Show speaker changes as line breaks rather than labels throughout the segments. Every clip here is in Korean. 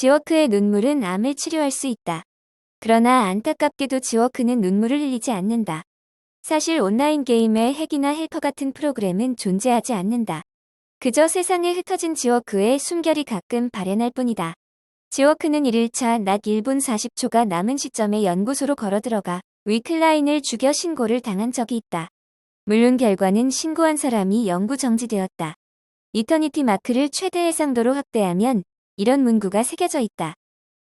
지워크의 눈물은 암을 치료할 수 있다. 그러나 안타깝게도 지워크는 눈물을 흘리지 않는다. 사실 온라인 게임에 핵이나 헬퍼 같은 프로그램은 존재하지 않는다. 그저 세상에 흩어진 지워크의 숨결이 가끔 발현할 뿐이다. 지워크는 1일차 낮 1분 40초가 남은 시점에 연구소로 걸어 들어가 위클라인을 죽여 신고를 당한 적이 있다. 물론 결과는 신고한 사람이 영구 정지되었다. 이터니티 마크를 최대 해상도로 확대하면 이런 문구가 새겨져 있다.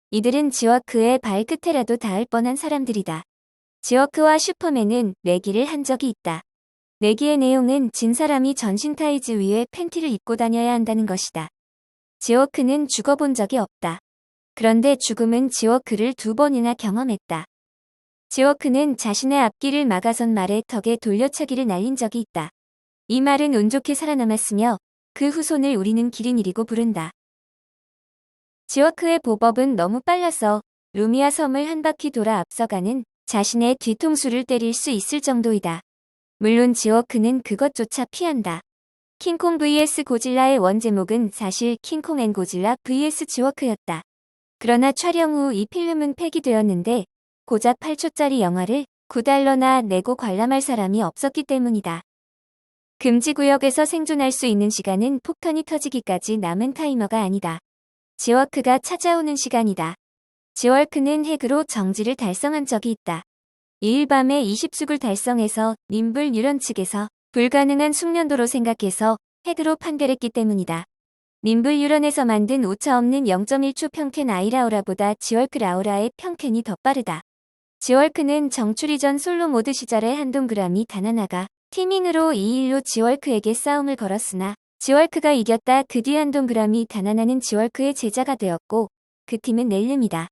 이들은 지워크의 발끝에라도 닿을 뻔한 사람들이다. 지워크와 슈퍼맨은 내기를 한 적이 있다. 내기의 내용은 진 사람이 전신 타이즈 위에 팬티를 입고 다녀야 한다는 것이다. 지워크는 죽어본 적이 없다. 그런데 죽음은 지워크를 두 번이나 경험했다. 지워크는 자신의 앞길을 막아선 말에 턱에 돌려차기를 날린 적이 있다. 이 말은 운 좋게 살아남았으며 그 후손을 우리는 기린이리고 부른다. 지워크의 보법은 너무 빨라서 루미아 섬을 한 바퀴 돌아 앞서가는 자신의 뒤통수를 때릴 수 있을 정도이다. 물론 지워크는 그것조차 피한다. 킹콩 vs 고질라의 원제목은 사실 킹콩 앤 고질라 vs 지워크였다. 그러나 촬영 후 이 필름은 폐기되었는데 고작 8초짜리 영화를 9달러나 내고 관람할 사람이 없었기 때문이다. 금지구역에서 생존할 수 있는 시간은 폭탄이 터지기까지 남은 타이머가 아니다. 지워크가 찾아오는 시간이다. 지워크는 핵으로 정지를 달성한 적이 있다. 2일 밤에 20숙을 달성해서 님블 유런 측에서 불가능한 숙련도로 생각해서 핵으로 판별했기 때문이다. 님블 유런에서 만든 오차 없는 0.1초 평캔 아이라오라보다 지월크 라오라의 평캔이 더 빠르다. 지월크는 정출 이전 솔로 모드 시절에 한동그람이 단 하나가 티밍으로 2일로 지월크에게 싸움을 걸었으나 지월크가 이겼다 그뒤 한동그람이 단 하나는 지월크의 제자가 되었고 그 팀은 넬름이다.